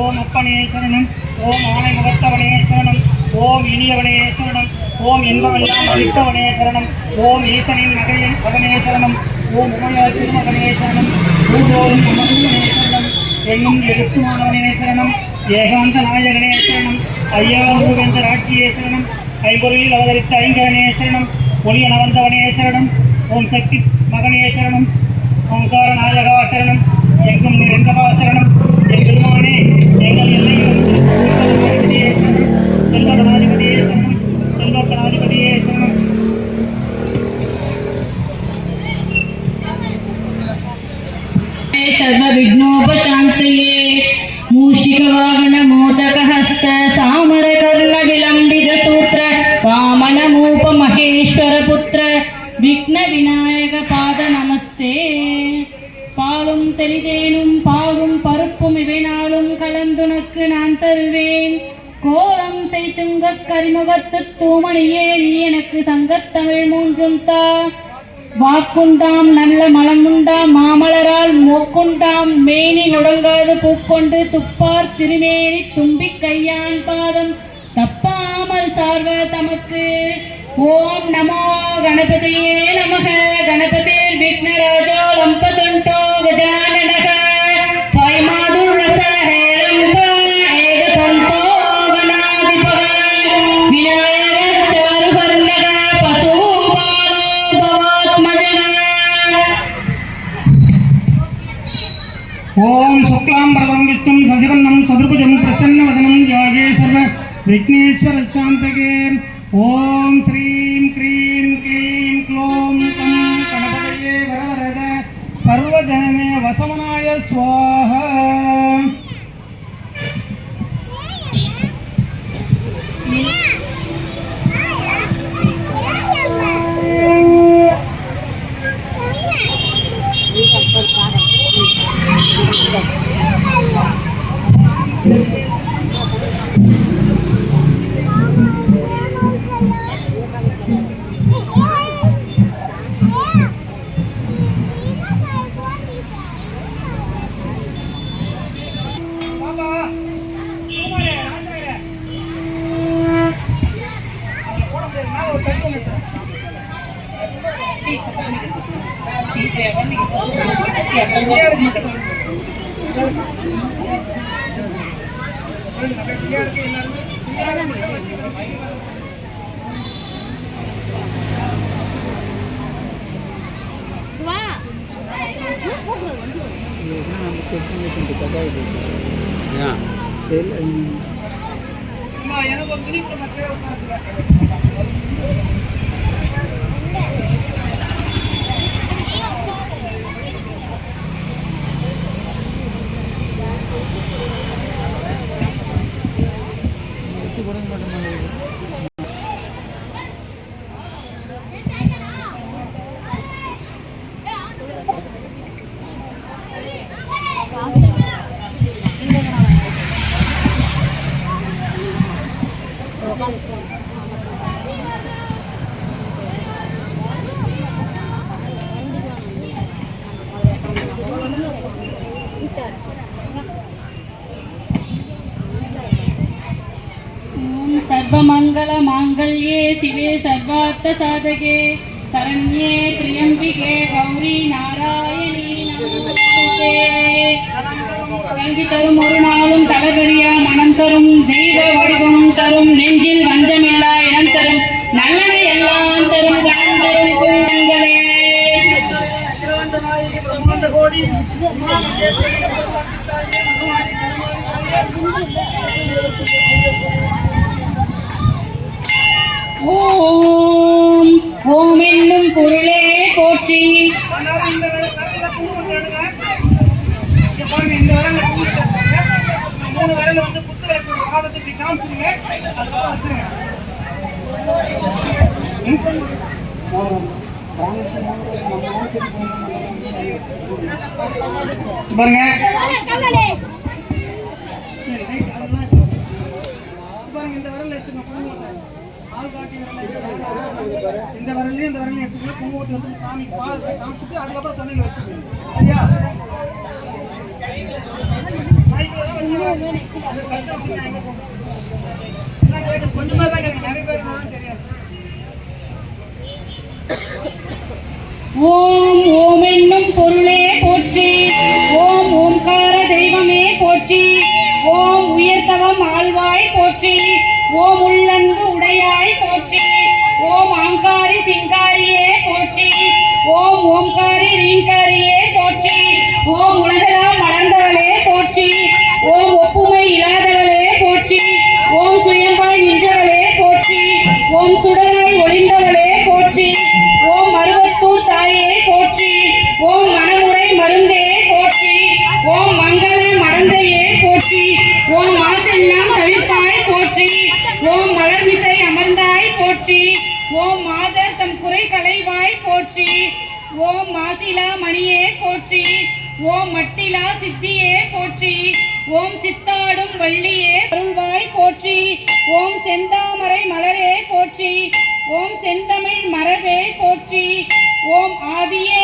ஓம் அப்பனே சரணம் ஓம் ஆணை முகத்தவனே சரணம் ஓம் இனியவனே சரணம் ஓம் என்பவெல்லாம் அளித்தவனே சரணம் ஓம் ஈசனின் மகையின் மகனே சரணம் ஓம் உமையார் திருமகனே சரணம் ஊரோரும் அமர்ந்தவனே சரணம் எண்ணும் எழுத்துமானவனே சரணம் ஏகாந்த நாயகனே சரணம் ஐயா ஊர்வந்த ராட்சியே சரணம் ஐம்பொருளில் அவதரித்த ஐங்கரனே சரணம் ஒளியன் அவந்தவனே சரணம் ஓம் சக்தி மகனே சரணம் ஓங்கார நாயகா சரணம் எங்கும் நிறைந்தவா சரணம் Legal yan na yun. கரிமுகத்து தூமணியே நீ எனக்கு சங்கத்தமிழ் மூன்றும் தா. வாக்குண்டாம் நல்ல மலமுண்டாம் மாமலரால் மூக்குண்டாம் மேனி நுடங்காது பூக்கொண்டு துப்பார் திருமேனி தும்பிக் கையான் பாதம். தப்பாமல் சார்வ தமக்கு. ஓம் நமோ கணபதியே நமக கணபதி విఘ్నేశ్వర శాంతకే ఓం శ్రీం క్రీం క్లీం క్లోం తం గణపతయే వరవరద. సర్వజనమే వసమనాయ స్వా அம்மா எனக்கு ஒரு திலீப் மட்டுமே உட்காந்துருக்கேன் ॐ सर्वमङ्गलमाङ्गल्ये शिवे सर्वार्थसाधके शरण्ये त्र्यम्बिके गौरी नारायणी நமஸ்தே கல்வி தரும் ஒரு நாளும் தளபதியா ஓம் என்னும் பொருளே போற்றி. பாருங்க, இந்த விரல்ல குங்குமம் இந்த விரல்லையும் இந்த விரலையும் எடுத்துங்க குங்குமத்தை வந்து சாமி பாதத்தை காமிச்சிட்டு அதுக்கப்புறம் தண்ணியில் வச்சுக்கணும் சரியா? கொஞ்சமா தான் நிறைய பேர் தெரியாது ஓம் ஓம் என்னும் பொருளே போற்றி. ஓம் ஓம்கார தெய்வமே போற்றி. ஓம் உயர்த்தவம் ஆழ்வாய் போற்றி. ஓம் உள்ள ஓம்காரி நீங்காரியே போற்றி ஓம் உலகெல்லாம் வளர்ந்தவளே போற்றி ஓம் ஒப்புமை இல்லாதவளே போற்றி ஓம் சுயம்பாய் நின்றவளே போற்றி ஓம் சுடராய் ஒளிந்தவளே போற்றி ஓம் மருவத்தூர் தாயே போற்றி ஓம் மனமுறை மருந்தே போற்றி ஓம் மங்கள மடந்தையே போற்றி ஓம் மாசெல்லாம் தவிர்த்தாய் போற்றி ஓம் மலர்மிசை அமர்ந்தாய் போற்றி ஓம் மாதர் தம் குறை கலைவாய் போற்றி ஓம் மாசிலா மணியே போற்றி ஓம் மட்டிலா சித்தியே போற்றி ஓம் சித்தாடும் வள்ளியே அருள்வாய் போற்றி ஓம் செந்தாமரை மலரே போற்றி ஓம் செந்தமிழ் மரபே போற்றி ஓம் ஆதியே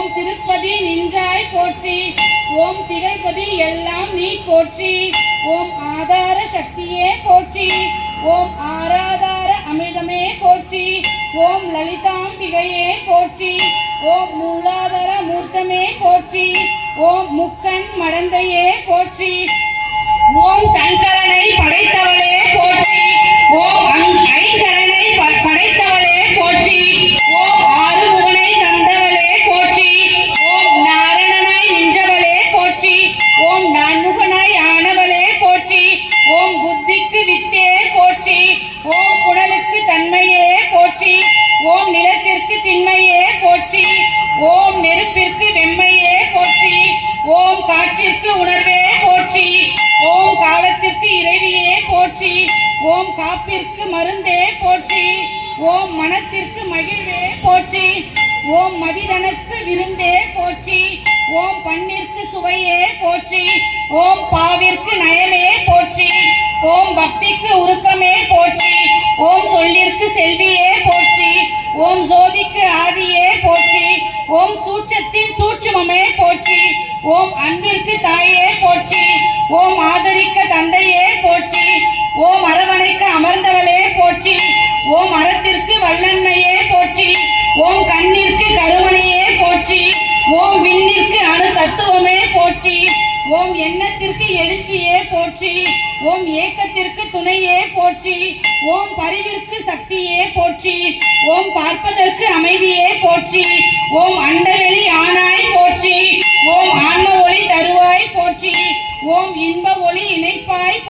ஓம் திருப்பதி நின்றாய் போற்றி. ஓம் திகழ்பதி எல்லாம் நீ போற்றி. ஓம் ஆதார சக்தியே போற்றி. ஓம் ஆராதார அமிர்தமே போற்றி. ஓம் லலிதாம்பிகையே போற்றி. ஓம் மூலாதார மூர்த்தமே போற்றி. ஓம் முக்கன் மடந்தையே போற்றி. ஓம் சங்கரனை படைத்தவளே போற்றி. ஓம் மருந்தே போற்றி. ஓம் மனத்திற்கு மகிழ்வே போற்றி. ஓம் மதிரனுக்கு விருந்தே போற்றி. ஓம் பண்ணிற்கு சுவையே போற்றி. ஓம் பாவிற்கு நயமே போற்றி. ஓம் பக்திக்கு உருக்கமே போற்றி. ஓம் சொல்லிற்கு செல்வியே போற்றி. ஓம் ஜோதிக்கு ஆதியே போற்றி. ஓம் சூட்சத்தின் சூட்சுமமே போற்றி. ஓம் அன்பிற்கு தாயே போற்றி. ஓம் அறத்திற்கு வல்லன்மையே போற்றி. ஓம் கண்ணிற்கு கருமணியே போற்றி. ஓம் விண்ணிற்கு அணு தத்துவமே போற்றி. ஓம் எண்ணத்திற்கு எழுச்சியே போற்றி. ஓம் ஏக்கத்திற்கு துணையே போற்றி. ஓம் பரிவிற்கு சக்தியே போற்றி. ஓம் பார்ப்பதற்கு அமைதியே போற்றி. ஓம் அண்டவெளி ஆனாய் போற்றி. ஓம் ஆன்ம ஒளி தருவாய் போற்றி. ஓம் இன்ப ஒளி இணைப்பாய்